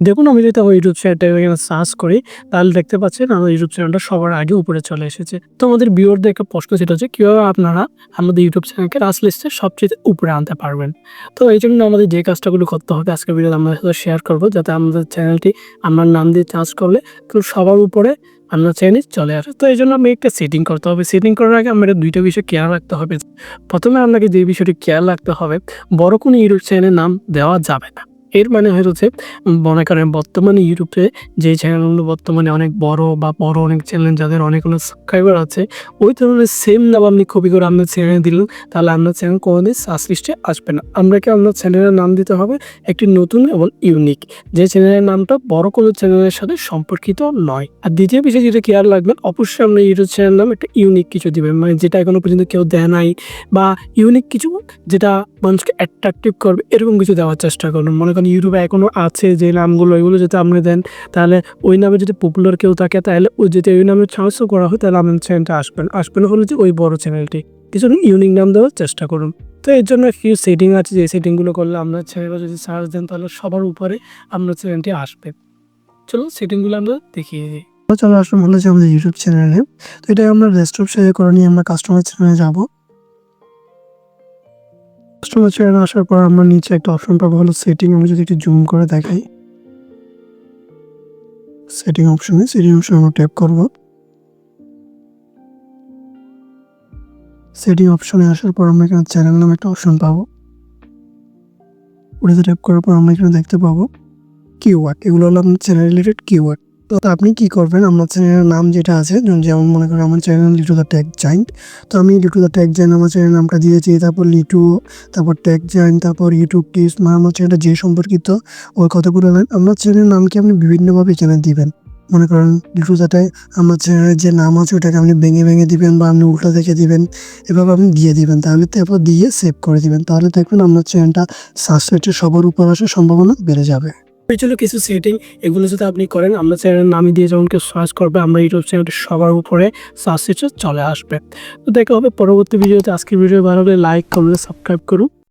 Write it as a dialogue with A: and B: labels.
A: দেখুন, আমি যদি আমার ইউটিউব চ্যানেলটা এখানে সার্চ করি, তাহলে দেখতে পাচ্ছেন আমার ইউটিউব চ্যানেলটা সবার আগে উপরে চলে এসেছে। তো আমাদের ভিউয়ারদের একটা প্রশ্ন সেটা হচ্ছে কীভাবে আপনারা আমাদের ইউটিউব চ্যানেলকে রাস লিস্টের সবচেয়ে উপরে আনতে পারবেন? তো এই জন্য আমাদের যে কাজটাগুলো করতে হবে, আজকের ভিডিওতে আমরা সাথে শেয়ার করব, যাতে আমাদের চ্যানেলটি আমার নাম দিয়ে চার্জ করলে সবার উপরে আমরা চ্যানেল চলে আসে। তো এই জন্য আমি একটা সেটিং করতে হবে। সেটিং করার আগে আমাদের দুইটা বিষয় খেয়াল রাখতে হবে। প্রথমে আপনাকে যে বিষয়টি খেয়াল রাখতে হবে, বড় কোনো ইউটিউব চ্যানেলের নাম দেওয়া যাবে না। এর মানে হচ্ছে মনে করেন বর্তমানে ইউটিউবে যে চ্যানেলগুলো বর্তমানে অনেক বড় বা বড় অনেক চ্যানেল যাদের অনেকগুলো সাবস্ক্রাইবার আছে, ওই ধরনের সেম নাম আপনি কপি করে আপনার চ্যানেলে দিলেন, তাহলে আপনার চ্যানেল কোনোদিন সার্চ লিস্টে আসবে না। আপনাকে আপনার চ্যানেলের নাম দিতে হবে? একটি নতুন এবং ইউনিক যে চ্যানেলের নামটা বড় কোনো চ্যানেলের সাথে সম্পর্কিত নয়। আর দ্বিতীয় বিষয় যেটা খেয়াল রাখবেন, অবশ্যই আপনার ইউটিউব চ্যানেল নাম একটা ইউনিক কিছু দিবেন মানে যেটা এখনও পর্যন্ত কেউ দেয় নাই, বা ইউনিক কিছু যেটা মানুষকে অ্যাট্রাকটিভ করবে, এরকম কিছু দেওয়ার চেষ্টা করুন। মনে করেন ইউটিউবে এখনও আছে যে নামগুলো এগুলো যদি আপনি দেন, তাহলে ওই নামে যদি পপুলার কেউ থাকে, তাহলে ওই যদি ওই নামে সাহায্য করা হয়, তাহলে আপনার চ্যানেলটা আসবেন। আসবেন হলো যে ওই বড় চ্যানেলটি কিছু ইউনিক নাম দেওয়ার চেষ্টা করুন। তো এর জন্য কিছু সেটিং আছে, যে সেটিংগুলো করলে আপনার চ্যানেলে যদি সার্চ দেন, তাহলে সবার উপরে আপনার চ্যানেলটি আসবে। চলো সেটিংগুলো আমরা দেখিয়ে দিই। চলো আসলে মনে হচ্ছে আমাদের ইউটিউব চ্যানেলে তো এটা আমরা ডেস্কটপ শেয়ার করে নিয়ে আমরা কাস্টমার চ্যানেলে যাব। কাস্টমার চ্যানেলে আসার পর আমরা নিচে একটা অপশন পাবো হলো সেটিং আমি যদি একটু জুম করে দেখাই। সেটিং অপশনে সেটিং অপশন আমরা ট্যাপ করব। সেটিং অপশনে আসার পর আমরা এখানে চ্যানেল নামে একটা অপশন পাবো। ওটাতে ট্যাপ করার পর আমরা এখানে দেখতে পাবো কিওয়ার্ড এগুলো হলো আপনার চ্যানেল রিলেটেড কিওয়ার্ড তো আপনি কি করবেন? আপনার চ্যানেলের নাম যেটা আছে, যেমন- মনে করেন আমার channel Litu the Tag Giant তো আমি লিটু দ্য ট্যাগ জাইন্ট আমার চ্যানেল নামটা দিয়েছি। তারপর লিটু, তারপর ট্যাগ জাইন্ট তারপর ইউটিউব টিপস মানে আমার চ্যানেলটা যে সম্পর্কিত ওই লাইন আপনার চ্যানেলের নামকে আপনি বিভিন্নভাবে এখানে দিবেন? মনে করেন লিটু দাটায় আমার চ্যানেলের যে নাম আছে ওটাকে আপনি ভেঙে ভেঙে দিবেন বা আপনি উল্টা দেখে দিবেন, এভাবে আপনি দিয়ে দিবেন। তাহলে তারপর দিয়ে সেভ করে দিবেন। তাহলে দেখবেন আপনার চ্যানেলটা সাবস্ক্রাইবের সবার উপর আসার সম্ভাবনা বেড়ে যাবে। ছিল কিছু সেটিং এগুলো যদি আপনি করেন, আমরা চ্যানেলের নামই দিয়ে যখন কেউ সার্চ করবে, আমরা ইউটিউব চ্যানেলটি সবার উপরে সার্চ চলে আসবে। তো দেখা হবে পরবর্তী ভিডিওতে আজকের ভিডিও ভালো হলে লাইক কমেন্ট সাবস্ক্রাইব করুন।